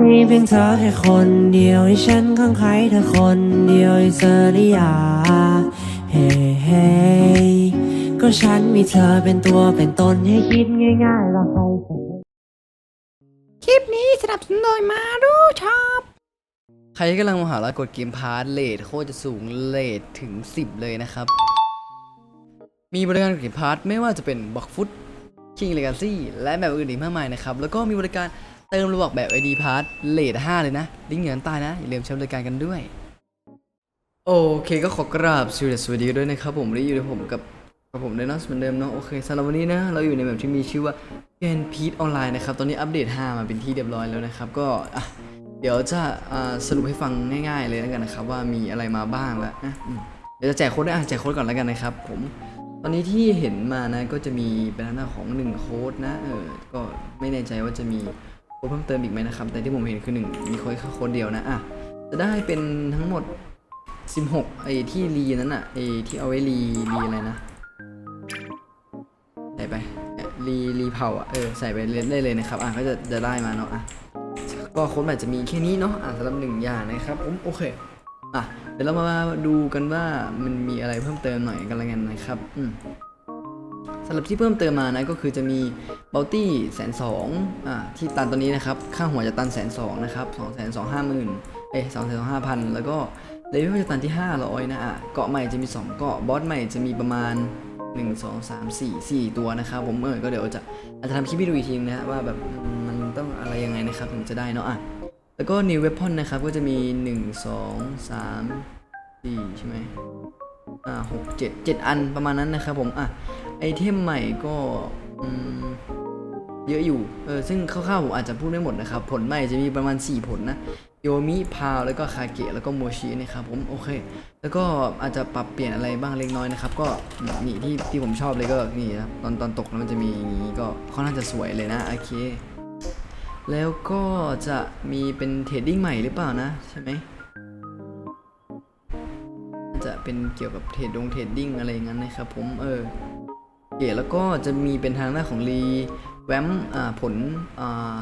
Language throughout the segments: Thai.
มีเพียงเธอแค่คนเดียวให้ฉันข้างใครเธอคนเดียวให้เธอได้อยาเฮ้เฮ้ก็ฉันมีเธอเป็นตัวเป็นตนให้คิดง่ายๆแล้วใครจะคลิปนี้สนับสนุนโดยมาดูช็อปใครที่กำลังมหาลัยกดเกมพาร์ทเลทโคตรจะสูงเลทถึง 10 เลยนะครับ มีบริการกดเกมพาร์ทไม่ว่าจะเป็นบ็อกฟุตคิงเลกาซี่และแบบอื่นอีกมากมายนะครับ แล้วก็มีบริการ เติมระบอกแบบ ID พาร์ทเลท5เลยนะ ลิงก์อยู่ด้านใต้นะ อย่าลืมช้บริการกันด้วย โอเคก็ขอกราบสวัสดีสวัสดีด้วยนะครับผมได้อยู่ในผมกับกับผมไดโนสเหมือนเดิมเนาะโอเคสำหรับวันนี้นะ เราอยู่ในแบบที่มีชื่อว่าเกนพีทออนไลน์นะครับ ตอนนี้อัปเดต 5 มาเป็นที่เรียบร้อยแล้วนะครับ ก็เดี๋ยวจะสรุปให้ฟังง่ายๆเลยแล้วกันนะครับ ว่ามีอะไรมาบ้างแล้วนะเดี๋ยวจะแจกโค้ดได้วยอะแจกโค้ดก่อนแล้วกันนะครับ ผม ตอนนี้ที่เห็นมานะก็จะมีเป็นหน้าของ 1 โค้ดนะเออก็ไม่แน่ใจว่าจะมี เพิ่มเติมอีกไหมนะครับ แต่ที่ผมเห็นคือ1มีโค้ดแค่ค้ดเดียวนะอะจะได้เป็นทั้งหมด 16ไอ้ที่รีนั้นอะไอ้ที่เอาไว้รีรีอะไรนะใส่ไปรีรีเผาอะเออใส่ไปเล่นได้เลยนะครับอะก็จะจะได้มาเนาะอะก็โค้ดแบบจะมีแค่นี้เนาะอะสำหรับหนึ่งอย่างนะครับผมโอเคอะเดี๋ยวเรามาดูกันว่ามันมีอะไรเพิ่มเติมหน่อยกันละกันนะครับ อืมำหรับที่เพิ่มเติมมานะก็คือจะมีเบลตี้แสนสองอ่าที่ตันตัวนี้นะครับ ค่าหัวจะตันแสนสองนะครับสองแสนสองห้าหมื่นเอ้สองแสนสองห้าพันแล้วก็เลเวลจะตันที่ห้าร้อยนะอะเกาะใหม่จะมีสองเกาะบอสใหม่จะมีประมาณหนึ่งสองสามสี่สี่ตัวนะครับผมเออก็เดี๋ยวจะอาจจะทำคลิปให้ดูอีกทีนะว่าแบบมมันต้องอะไรยังไงนะครับถึงจะได้เนาะอะแล้วก็ new weapon นะครับก็จะมี 1 2 3 4 ใช่ไหม อ่า6 7 7อันประมาณนั้นนะครับผมอะไอเทมใหม่ก็อืมเยอะอยู่เออซึ่งคร่าวๆผมอาจจะพูดไม่หมดนะครับ ผลใหม่จะมีประมาณ 4 ผลนะโยมิพาวแล้วก็คาเกะแล้วก็โมชินะครับผมโอเค แล้วก็อาจจะปรับเปลี่ยนอะไรบ้างเล็กน้อยนะครับ ก็นี่ที่ที่ผมชอบเลยก็นี่นะตอนตอนตกแล้วมันจะมีอย่างนี้ก็ค่อนข้างจะสวยเลยนะโอเค แล้วก็จะมีเป็นเทรดดิ้งใหม่หรือเปล่านะใช่ไหม เป็นเกี่ยวกับเทรดดงเทรดดิ้งอะไรอย่างนั้นนะครับผมเออโอเคแล้วก็จะมีเป็นทางหน้าของรีแวมอ่าผลอ่า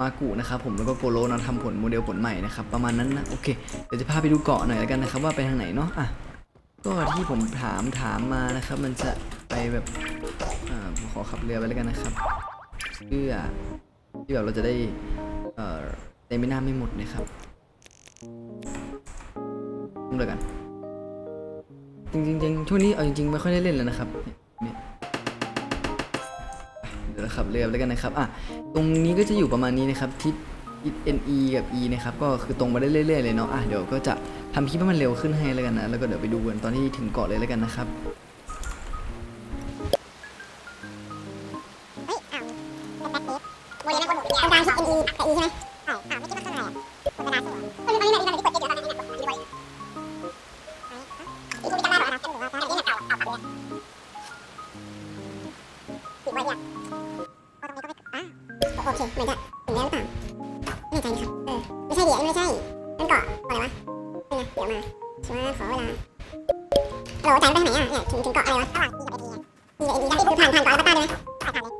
มากุนะครับผมแล้วก็โกโลนะทำผลโมเดลผลใหม่นะครับประมาณนั้นนะโอเคเดี๋ยวจะพาไปดูเกาะหน่อยแล้วกันนะครับว่าไปทางไหนเนาะอะก็ที่ผมถามถามมานะครับ มันจะไปแบบอ่าขอขับเรือไปแล้วกันนะครับเพื่อที่แบบเราจะได้เอ่อเต็มไม่น่าไม่หมดนะครับดูเลยกัน จริงๆจริงช่วงนี้เอาจริงๆไม่ค่อยได้เล่นแล้วนะครับเนี่ยเดี๋ยวเราขับเรือแล้วกันนะครับอะตรงนี้ก็จะอยู่ประมาณนี้นะครับทิศทิศ NE กับ E นะครับก็คือตรงมาได้เรื่อยๆเลยเนาะอะเดี๋ยวก็จะทำคลิปให้มันเร็วขึ้นให้แล้วกันนะแล้วก็เดี๋ยวไปดูกันตอนที่ถึงเกาะเลยแล้วกันนะครับโมเดลนะคนหนูตรงกลางชอบ NE กับ E ใช่ไหม โอเคเหมือนจะถึงแล้วหรือเปล่าไม่แน่ใจนะครับเออไม่ใช่ดิอันนี้ไม่ใช่นั่นเกาะเกาะอะไรวะนี่ไงเดี๋ยวมาชัวร์ขอเวลาฮัลโหลจานไปทางไหนอะเนี่ยถึงถึงเกาะอะไรวะระหว่าง E กับ NE อะ E กับ NE คือผ่านผ่านเกาะอัลปาต้าด้วยนะผ่านผ่านเลย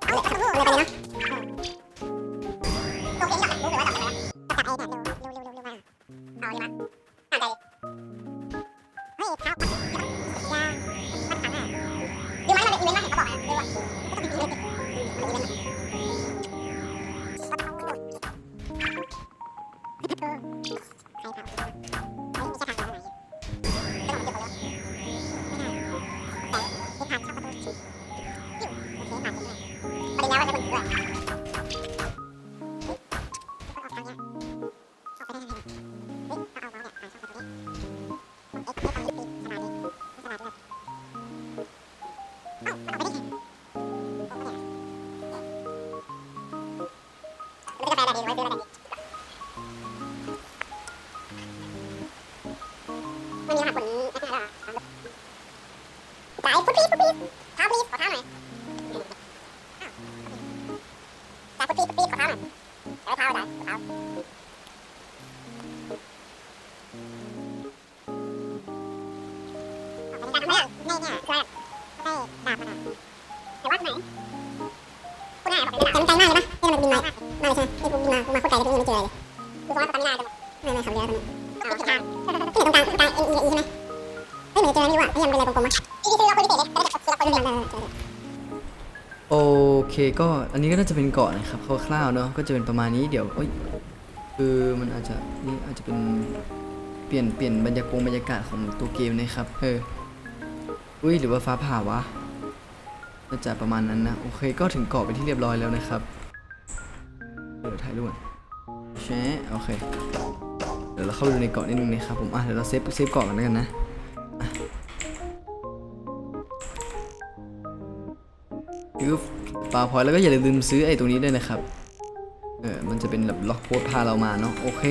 เอาเลยเอาเลยไปเลยนะตัวเพลงที่เรารู้หรือว่าเราจับไอ้แบบร็วเร็วเร็วเร็วเร็วมาเอาดีมาอ่านใจเฮ้ยเท้า มา ไม่ได้กาแฟอะไรดีไว้ซื้ออะไรดีมันมีรหัสผลแอปไหนหรอสายฟุตปีฟุตปีเท้าปีขอเท้าหน่อยสายฟุตปีฟุตปีขอเท้าหน่อยเดี๋ยวเท้าได้เท้าออกไปในการทำเรื่องในเนี่ยคือได้ดาบมาแต่ว่าไหนคุณนายบอกเป็นดาบเต็มใจมากเลยปะที่มัน บินมามาเลยใช่ไหมไอ้กูบินมากูมาโคตรไกลเลยกูยังไม่เจออะไรเลยกูว่าตอนนี้นายไม่ไม่ขับเรือตอนนี้เอาผิดทางที่ไหนตรงกลางตรงกลางเอ็นอีใช่ไหมเฮ้ยเหมือนเจอนี่ว่ะไอ้ยังเป็นอะไรกลมๆมั้ยอีคือเราคนพิเศษเลยแล้วก็คือเราคนเดียวเจอโอเคก็อันนี้ก็น่าจะเป็นเกาะนะครับคร่าวๆเนาะก็จะเป็นประมาณนี้เดี๋ยวเอ้ยคือมันอาจจะนี่อาจจะเป็นเปลี่ยนเปลี่ยนบรรยากาศบรรยากาศของตัวเกมนะครับเอออุ้ยหรือว่าฟ้าผ่าวะน่าจะประมาณนั้นนะโอเคก็ถึงเกาะไปที่เรียบร้อยแล้วนะครับ เออถ่ายรูปก่อนแชะโอเค เดี๋ยวเราเข้าไปดูในเกาะนิดนึงนะครับผมอะเดี๋ยวเราเซฟเซฟเกาะกันแล้วกันนะคือปลาพอยแล้วก็อย่าลืมซื้อไอ้ตรงนี้ด้วยนะครับ เออ มันจะเป็นแบบล็อกโพสพาเรามาเนาะ โอเค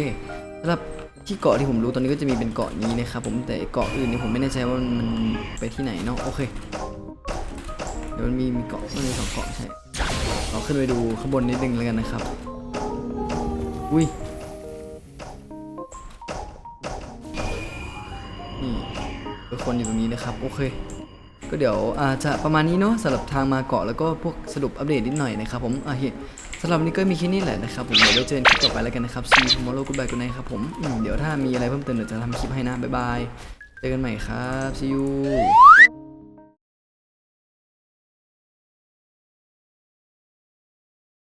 สำหรับที่เกาะที่ผมรู้ตอนนี้ก็จะมีเป็นเกาะนี้นะครับผม แต่เกาะอื่นนี่ผมไม่แน่ใจว่ามันมันไปที่ไหนเนาะ โอเค เดี๋ยวมันมีมีเกาะมันมีสองเกาะใช่ เราขึ้นไปดูข้างบนนิดนึงแล้วกันนะครับ อุ้ยนี่เป็นคนอยู่ตรงนี้นะครับ โอเค ก็เดี๋ยวอาจจะประมาณนี้เนาะสำหรับทางมาเกาะแล้วก็พวกสรุปอัปเดตนิดหน่อยนะครับผมโอเคสำหรับนี้ก็มีแค่นี้แหละนะครับผมเดี๋ยวไว้เจอกันคลิปต่อไปแล้วกันนะครับ see you tomorrow goodbye good night ครับผมมเดี๋ยวถ้ามีอะไรเพิ่มเติมเดี๋ยวจะทำคลิปให้นะบ๊ายบายเจอกันใหม่ครับ see you